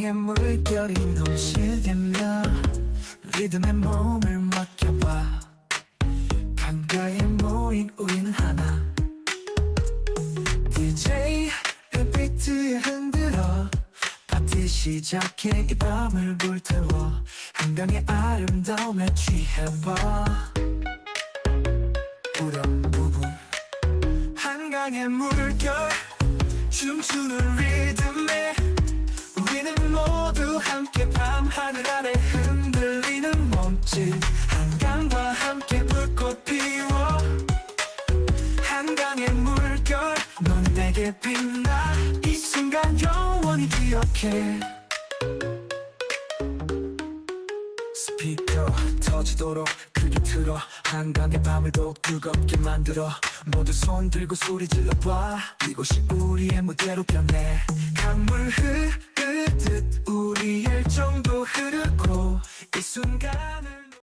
한강의 물결이 넘치려면 리듬에 몸을 맡겨봐. 강가에 모인 우리는 하나. DJ 그 비트에 흔들어. 파티 시작해 이 밤을 불태워. 한강의 아름다움에 취해봐. 우렁 부분. 한강의 물결. 춤추는 리듬 넌 내게 빛나 이 순간 영원히 기억해. 스피커 터지도록 크게 틀어. 한강의 밤을 더욱 뜨겁게 만들어. 모두 손 들고 소리 질러봐. 이곳이 우리의 무대로 변해. 강물 흐르듯 우리 열정도 흐르고 이 순간